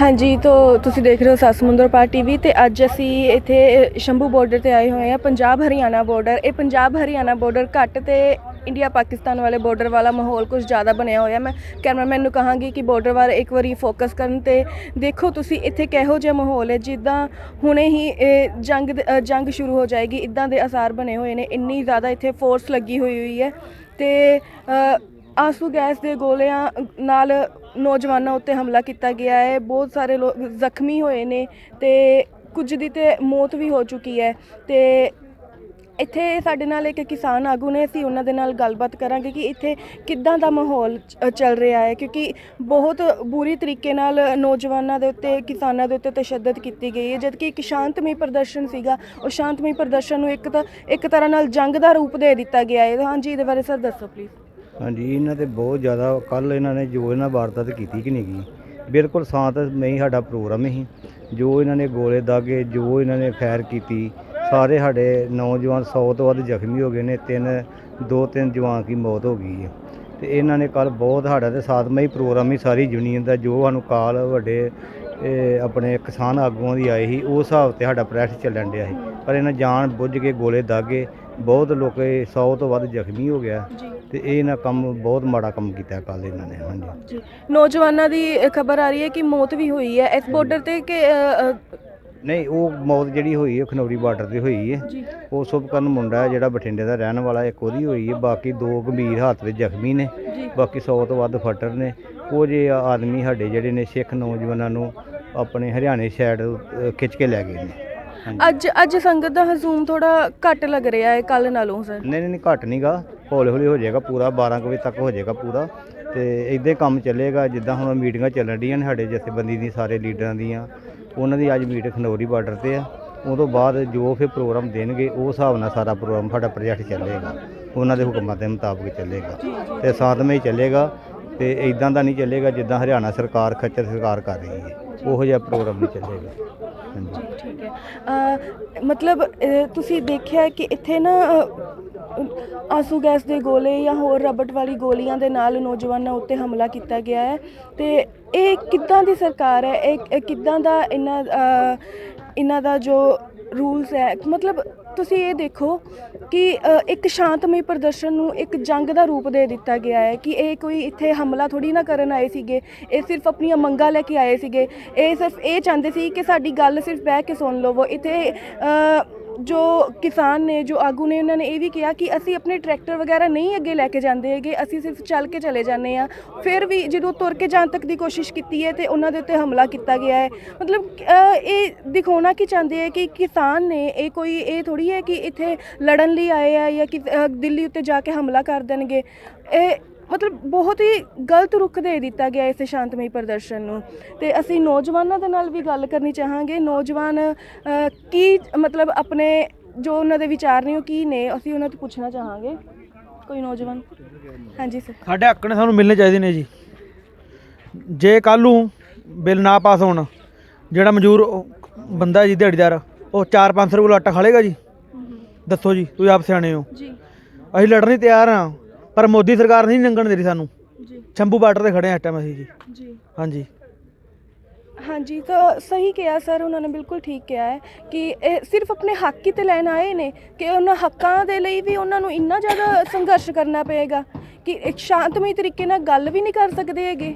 ਹਾਂਜੀ, ਤੋਂ ਤੁਸੀਂ ਦੇਖ ਰਹੇ ਹੋ ਸੱਤ ਸਮੁੰਦਰ ਪਾਰ ਟੀਵੀ ਤੇ ਅੱਜ ਅਸੀਂ ਇੱਥੇ ਸ਼ੰਭੂ ਬਾਰਡਰ ਤੇ ਆਏ ਹੋਏ ਹਾਂ, ਪੰਜਾਬ ਹਰਿਆਣਾ ਬਾਰਡਰ ਇਹ ਪੰਜਾਬ ਹਰਿਆਣਾ ਬਾਰਡਰ ਘੱਟ ਤੇ ਇੰਡੀਆ ਪਾਕਿਸਤਾਨ ਵਾਲੇ ਬਾਰਡਰ ਵਾਲਾ ਮਾਹੌਲ ਕੁਝ ਜ਼ਿਆਦਾ ਬਣਿਆ ਹੋਇਆ। ਮੈਂ ਕੈਮਰਾਮੈਨ ਨੂੰ ਕਹਾਂਗੀ ਕਿ ਬਾਰਡਰ ਵਾਰ ਇੱਕ ਵਾਰੀ ਫੋਕਸ ਕਰਨ ਤੇ ਦੇਖੋ ਤੁਸੀਂ ਇੱਥੇ ਕਿਹੋ ਜਿਹਾ ਮਾਹੌਲ ਹੈ, ਜਿੱਦਾਂ ਹੁਣੇ ਹੀ ਇਹ ਜੰਗ ਜੰਗ ਸ਼ੁਰੂ ਹੋ ਜਾਏਗੀ, ਇਦਾਂ ਦੇ ਅਸਾਰ ਬਣੇ ਹੋਏ ਨੇ। ਇੰਨੀ ਜ਼ਿਆਦਾ ਇੱਥੇ ਫੋਰਸ ਲੱਗੀ ਹੋਈ ਹੋਈ ਹੈ ਤੇ ਆਂਸੂ ਗੈਸ ਦੇ ਗੋਲਿਆਂ ਨਾਲ ਨੌਜਵਾਨਾਂ ਉੱਤੇ ਹਮਲਾ ਕੀਤਾ ਗਿਆ ਹੈ। ਬਹੁਤ ਸਾਰੇ ਲੋਕ ਜ਼ਖਮੀ ਹੋਏ ਨੇ ਤੇ ਕੁਝ ਦੀ ਤੇ ਮੌਤ ਵੀ ਹੋ ਚੁੱਕੀ ਹੈ। ਤੇ ਇੱਥੇ ਸਾਡੇ ਨਾਲ ਇੱਕ ਕਿਸਾਨ ਆਗੂ ਨੇ, ਅਸੀਂ ਉਹਨਾਂ ਦੇ ਨਾਲ ਗੱਲਬਾਤ ਕਰਾਂਗੇ ਕਿ ਇੱਥੇ ਕਿੱਦਾਂ ਦਾ ਮਾਹੌਲ ਚੱਲ ਰਿਹਾ ਹੈ। ਕਿਉਂਕਿ ਬਹੁਤ ਬੁਰੀ ਤਰੀਕੇ ਨਾਲ ਨੌਜਵਾਨਾਂ ਦੇ ਉੱਤੇ, ਕਿਸਾਨਾਂ ਦੇ ਉੱਤੇ ਤਸ਼ੱਦਦ ਕੀਤੀ ਗਈ ਹੈ। ਜਦਕਿ ਇੱਕ ਸ਼ਾਂਤਮਈ ਪ੍ਰਦਰਸ਼ਨ ਸੀਗਾ, ਉਹ ਸ਼ਾਂਤਮਈ ਪ੍ਰਦਰਸ਼ਨ ਨੂੰ ਇੱਕ ਤਾਂ, ਇੱਕ ਤਰ੍ਹਾਂ ਨਾਲ ਜੰਗ ਦਾ ਰੂਪ ਦੇ ਦਿੱਤਾ ਗਿਆ ਹੈ। ਹਾਂਜੀ, ਇਹਦੇ ਬਾਰੇ ਸਰ ਦੱਸੋ ਪਲੀਜ਼ ਹਾਂਜੀ, ਇਹਨਾਂ ਤੇ ਬਹੁਤ ਜ਼ਿਆਦਾ ਕੱਲ ਇਹਨਾਂ ਨੇ ਜੋ ਇਹਨਾਂ ਵਾਰਦਾਤ ਕੀਤੀ ਕਿ ਨਹੀਂ ਗੀ, ਬਿਲਕੁਲ ਸ਼ਾਂਤਮਈ ਹੀ ਸਾਡਾ ਪ੍ਰੋਗਰਾਮ ਸੀ। ਜੋ ਇਹਨਾਂ ਨੇ ਗੋਲੇ ਦਾਗੇ, ਜੋ ਇਹਨਾਂ ਨੇ ਫੈਰ ਕੀਤੀ, ਸਾਰੇ ਸਾਡੇ ਨੌਜਵਾਨ 100 ਤੋਂ ਵੱਧ ਜ਼ਖਮੀ ਹੋ ਗਏ ਨੇ, ਤਿੰਨ, ਦੋ, ਤਿੰਨ ਜਵਾਨ ਦੀ ਮੌਤ ਹੋ ਗਈ ਹੈ। ਤੇ ਇਹਨਾਂ ਨੇ ਕੱਲ ਬਹੁਤ ਸਾਡਾ ਤੇ ਸਾਤਮਈ ਪ੍ਰੋਗਰਾਮ ਹੀ ਸਾਰੀ ਯੂਨੀਅਨ ਦਾ, ਜੋ ਸਾਨੂੰ ਕਾਲ ਵੱਡੇ ਆਪਣੇ ਕਿਸਾਨ ਆਗੂਆਂ ਦੀ ਆਈ ਸੀ, ਉਸ ਹਿਸਾਬ ਤੇ ਸਾਡਾ ਪ੍ਰੈਸ ਚੱਲਣ ਡਿਆ ਸੀ। ਪਰ ਇਹਨਾਂ ਜਾਣ ਬੁੱਝ ਕੇ ਗੋਲੇ ਦਾਗੇ ਬਹੁਤ ਲੋਕੇ 100 ਤੋਂ ਵੱਧ ਜ਼ਖਮੀ ਹੋ ਗਿਆ ਤੇ ਇਹ ਨਾ ਕੰਮ ਬਹੁਤ ਮਾੜਾ ਕੰਮ ਕੀਤਾ ਕੱਲ ਇਹਨਾਂ ਨੇ ਹਾਂਜੀ। ਜੀ। ਨੌਜਵਾਨਾਂ ਦੀ ਖਬਰ ਆ ਰਹੀ ਹੈ ਕਿ ਮੌਤ ਵੀ ਹੋਈ ਹੈ। ਇਸ ਬਾਰਡਰ ਤੇ ਕਿ ਅ, ਅ, ਨਹੀਂ ਉਹ ਮੌਤ ਜਿਹੜੀ ਹੋਈ ਹੈ ਖਨੌਰੀ ਬਾਰਡਰ ਤੇ ਹੋਈ ਹੈ। ਜੀ। ਉਹ ਸੁਭਕਰਨ ਮੁੰਡਾ ਹੈ ਜਿਹੜਾ ਬਠਿੰਡੇ ਦਾ ਰਹਿਣ ਵਾਲਾ ਇੱਕ ਉਹਦੀ ਹੋਈ ਹੈ। ਬਾਕੀ ਦੋ ਗੰਭੀਰ ਹਾਲਤ ਵਿੱਚ ਜ਼ਖਮੀ ਨੇ। ਜੀ। ਬਾਕੀ 100 ਤੋਂ ਵੱਧ ਫੱਟਰ ਨੇ। ਉਹ ਜੇ ਆਦਮੀ ਸਾਡੇ ਜਿਹੜੇ ਨੇ ਸਿੱਖ ਨੌਜਵਾਨਾਂ ਨੂੰ ਆਪਣੇ ਹਰਿਆਣੇ ਸਾਈਡ ਖਿੱਚ ਕੇ ਲੈ ਗਏ ਨੇ। ਅੱਜ ਅੱਜ ਸੰਗਤ ਦਾ ਹਜ਼ੂਮ ਥੋੜਾ ਘੱਟ ਲੱਗ ਰਿਹਾ ਹੈ ਕੱਲ ਨਾਲੋਂ ਸਰ। ਨਹੀਂ ਨਹੀਂ ਨਹੀਂ, ਘੱਟ ਨਹੀਂਗਾ ਹੌਲੀ ਹੌਲੀ ਹੋ ਜਾਏਗਾ ਪੂਰਾ 12 ਕੁ ਵਜੇ ਤੱਕ ਹੋ ਜਾਏਗਾ ਪੂਰਾ। ਤੇ ਇਦਾਂ ਕੰਮ ਚੱਲੇਗਾ ਜਿੱਦਾਂ ਹੁਣ ਮੀਟਿੰਗਾਂ ਚੱਲਣ ਡੀਆਂ ਨੇ ਸਾਡੇ ਜਥੇਬੰਦੀ ਦੀ ਸਾਰੇ ਲੀਡਰਾਂ ਦੀਆਂ। ਉਹਨਾਂ ਦੀ ਅੱਜ ਮੀਟ ਖਨੌਰੀ ਬਾਰਡਰ ਤੇ ਆ। ਉਹ ਤੋਂ ਬਾਅਦ ਜੋ ਫਿਰ ਪ੍ਰੋਗਰਾਮ ਦੇਣਗੇ ਉਹ ਹਿਸਾਬ ਨਾਲ ਸਾਰਾ ਪ੍ਰੋਗਰਾਮ ਸਾਡਾ ਪ੍ਰੋਜੈਕਟ ਚੱਲੇਗਾ। ਉਹਨਾਂ ਦੇ ਹੁਕਮਾਂ ਦੇ ਮੁਤਾਬਕ ਚੱਲੇਗਾ। ਤੇ ਸਾਥਮਈ ਚੱਲੇਗਾ। ਤੇ ਇਦਾਂ ਦਾ ਨਹੀਂ ਚੱਲੇਗਾ ਜਿੱਦਾਂ ਹਰਿਆਣਾ ਸਰਕਾਰ ਖੱਚਰ ਸਰਕਾਰ ਕਰ ਰਹੀ ਹੈ। ਉਹੋ ਜਿਹਾ ਪ੍ਰੋਗਰਾਮ ਨਹੀਂ ਚੱਲੇਗਾ। ਹਾਂਜੀ। ਠੀਕ ਹੈ। ਅ, ਮਤਲਬ ਅ, ਤੁਸੀਂ ਦੇਖਿਆ ਕਿ ਇੱਥੇ ਨਾ ਅ, ਆਂਸੂ ਗੈਸ ਦੇ ਗੋਲੇ ਜਾਂ ਹੋਰ ਰਬਟ ਵਾਲੀ ਗੋਲੀਆਂ ਦੇ ਨਾਲ ਨੌਜਵਾਨਾਂ ਉੱਤੇ ਹਮਲਾ ਕੀਤਾ ਗਿਆ ਹੈ। ਤੇ ਇਹ ਕਿੱਦਾਂ ਦੀ ਸਰਕਾਰ ਹੈ? ਇਹ ਇਹ ਕਿੱਦਾਂ ਦਾ ਇਹਨਾਂ ਅ, ਇਹਨਾਂ ਦਾ ਜੋ ਰੂਲਸ ਹੈ? ਮਤਲਬ ਤੁਸੀਂ ਇਹ ਦੇਖੋ ਕਿ ਇੱਕ ਸ਼ਾਂਤਮਈ ਪ੍ਰਦਰਸ਼ਨ ਨੂੰ ਇੱਕ ਜੰਗ ਦਾ ਰੂਪ ਦੇ ਦਿੱਤਾ ਗਿਆ ਹੈ ਕਿ ਇਹ ਕੋਈ ਇੱਥੇ ਹਮਲਾ ਥੋੜੀ ਨਾ ਕਰਨ ਆਏ ਸੀਗੇ, ਇਹ ਸਿਰਫ ਆਪਣੀਆਂ ਮੰਗਾਂ ਲੈ ਕੇ ਆਏ ਸੀਗੇ। ਇਹ ਸਿਰਫ ਇਹ ਚਾਹੁੰਦੇ ਸੀ ਕਿ ਸਾਡੀ ਗੱਲ ਸਿਰਫ ਬਹਿ ਕੇ ਸੁਣ ਲਵੋ। ਇੱਥੇ ਜੋ ਕਿਸਾਨ ਨੇ, ਜੋ ਆਗੂ ਨੇ, ਉਹਨਾਂ ਨੇ ਇਹ ਵੀ ਕਿਹਾ ਕਿ ਅਸੀਂ ਆਪਣੇ ਟਰੈਕਟਰ ਵਗੈਰਾ ਨਹੀਂ ਅੱਗੇ ਲੈ ਕੇ ਜਾਂਦੇ ਹੈਗੇ, ਅਸੀਂ ਸਿਰਫ ਚੱਲ ਕੇ ਚਲੇ ਜਾਂਦੇ ਆ ਫਿਰ ਵੀ ਜਦੋਂ ਤੁਰ ਕੇ ਜਾਣ ਤੱਕ ਦੀ ਕੋਸ਼ਿਸ਼ ਕੀਤੀ ਹੈ ਤੇ ਉਹਨਾਂ ਦੇ ਉੱਤੇ ਹਮਲਾ ਕੀਤਾ ਗਿਆ ਹੈ। ਮਤਲਬ ਇਹ ਦਿਖਾਉਣਾ ਕੀ ਚਾਹੁੰਦੇ ਹੈ ਕਿ ਕਿਸਾਨ ਨੇ ਇਹ ਕੋਈ, ਇਹ ਥੋੜੀ ਹੈ ਕਿ ਇੱਥੇ ਲੜਨ ਲਈ ਆਏ ਆ ਜਾਂ ਕਿ ਦਿੱਲੀ ਉੱਤੇ ਜਾ ਕੇ ਹਮਲਾ ਕਰ ਦੇਣਗੇ। ਇਹ ਮਤਲਬ ਬਹੁਤ ਹੀ ਗਲਤ ਰੁਖ ਦੇ ਦਿੱਤਾ ਗਿਆ ਇਸ ਸ਼ਾਂਤਮਈ ਪ੍ਰਦਰਸ਼ਨ ਨੂੰ। ਤੇ ਅਸੀਂ ਨੌਜਵਾਨਾਂ ਦੇ ਨਾਲ ਵੀ ਗੱਲ ਕਰਨੀ ਚਾਹਾਂਗੇ। ਨੌਜਵਾਨ ਕੀ ਮਤਲਬ ਆਪਣੇ ਜੋ ਉਹਨਾਂ ਦੇ ਵਿਚਾਰ ਨੇ ਉਹ ਕੀ ਨੇ ਅਸੀਂ ਉਹਨਾਂ ਤੋਂ ਪੁੱਛਣਾ ਚਾਹਾਂਗੇ। ਕੋਈ ਨੌਜਵਾਨ? ਹਾਂਜੀ ਸਰ। ਸਾਡੇ ਹੱਕ ਨੇ ਸਾਨੂੰ ਮਿਲਣੇ ਚਾਹੀਦੇ ਨੇ ਜੀ। ਜੇ ਕੱਲ੍ਹ ਨੂੰ ਬਿੱਲ ਨਾ ਪਾਸ ਹੋਣ ਜਿਹੜਾ ਮਜ਼ਦੂਰ ਉਹ ਬੰਦਾ ਜੀ ਦਿਹਾੜੀਦਾਰ ਉਹ 4-500 ਰੁਪਏ ਆਟਾ ਖਾ ਲੇਗਾ ਜੀ ਦੱਸੋ ਜੀ ਤੁਸੀਂ ਆਪ ਸਿਆਣੇ ਹੋ। ਜੀ। ਅਸੀਂ ਲੜਨ ਲਈ ਤਿਆਰ ਹਾਂ। ਪਰ ਮੋਦੀ ਸਰਕਾਰ ਨਹੀਂ ਲੰਘਣ ਦੇ ਰਹੀ ਸਾਨੂੰ। ਜੀ। ਸ਼ੰਭੂ ਬਾਰਡਰ ਤੇ ਖੜੇ ਇਸ ਟਾਈਮ ਅਸੀਂ ਜੀ। ਜੀ। ਹਾਂਜੀ। ਹਾਂਜੀ ਤਾਂ ਸਹੀ ਕਿਹਾ ਸਰ ਉਹਨਾਂ ਨੇ ਬਿਲਕੁਲ ਠੀਕ ਕਿਹਾ ਹੈ ਕਿ ਇਹ ਸਿਰਫ ਆਪਣੇ ਹੱਕ ਹੀ ਤੇ ਲੈਣ ਆਏ ਨੇ ਕਿ ਉਹਨਾਂ ਹੱਕਾਂ ਦੇ ਲਈ ਵੀ ਉਹਨਾਂ ਨੂੰ ਇੰਨਾ ਜ਼ਿਆਦਾ ਸੰਘਰਸ਼ ਕਰਨਾ ਪਏਗਾ ਕਿ ਇੱਕ ਸ਼ਾਂਤਮਈ ਤਰੀਕੇ ਨਾਲ ਗੱਲ ਵੀ ਨਹੀਂ ਕਰ ਸਕਦੇ ਹੈਗੇ।